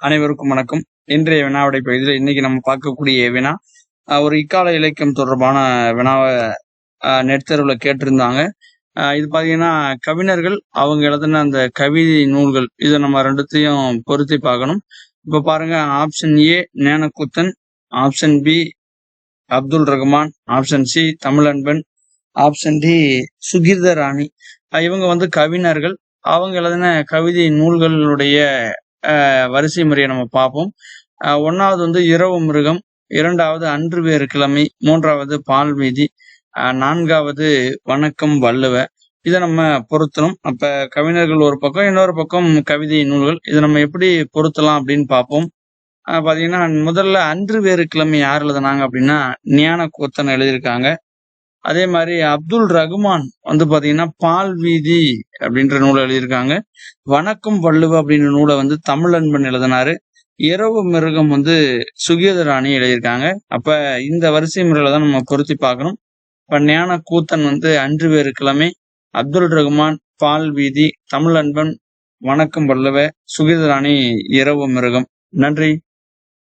அனைவருக்கும் வணக்கம். இன்றைய வினாவுடைய பகுதியில் இன்னைக்கு நம்ம பார்க்கக்கூடிய வினா ஒரு இக்கால இலக்கியம் தொடர்பான வினாவை நெற்தருவில் கேட்டிருந்தாங்க. இது பார்த்தீங்கன்னா கவிஞர்கள் அவங்க எழுதின அந்த கவிதை நூல்கள் இதை நம்ம ரெண்டுத்தையும் பொருத்தி பார்க்கணும். இப்போ பாருங்க option A நேனக்குத்தன் option B Abdul Rahman option C Tamilanban option D Sukirtha Rani இவங்க வந்து கவிஞர்கள். அவங்க எழுதின கவிதை நூல்களுடைய வரிசை முறையை நம்ம பார்ப்போம். ஒன்றாவது வந்து இரவு மிருகம் இரண்டாவது அன்று வேறு கிழமை மூன்றாவது பால் வீதி நான்காவது வணக்கம் வள்ளுவ. இதை நம்ம பொருத்தணும். அப்ப கவிஞர்கள் ஒரு பக்கம் இன்னொரு பக்கம் கவிதை நூல்கள். இதை நம்ம எப்படி பொருத்தலாம் அப்படின்னு பார்ப்போம். பாத்தீங்கன்னா முதல்ல அன்று வேறு கிழமை யார் எழுதுனாங்க அப்படின்னா ஞான கூத்தன் எழுதியிருக்காங்க. அதே மாதிரி அப்துல் ரகுமான் வந்து பாத்தீங்கன்னா பால் வீதி அப்படின்ற நூலை எழுதியிருக்காங்க. வணக்கம் வள்ளுவ அப்படின்ற நூலை வந்து தமிழ் அன்பன் எழுதினாரு. இரவு மிருகம் வந்து சுகீதராணி எழுதியிருக்காங்க. அப்ப இந்த வரிசை முறையில தான் நம்ம பொருத்தி பார்க்கணும். இப்ப ஞான கூத்தன் வந்து அன்று வேறு கிழமை அப்துல் ரகுமான் பால் வீதி தமிழ் அன்பன் வணக்கம் வள்ளுவ சுகீதராணி இரவு மிருகம். நன்றி.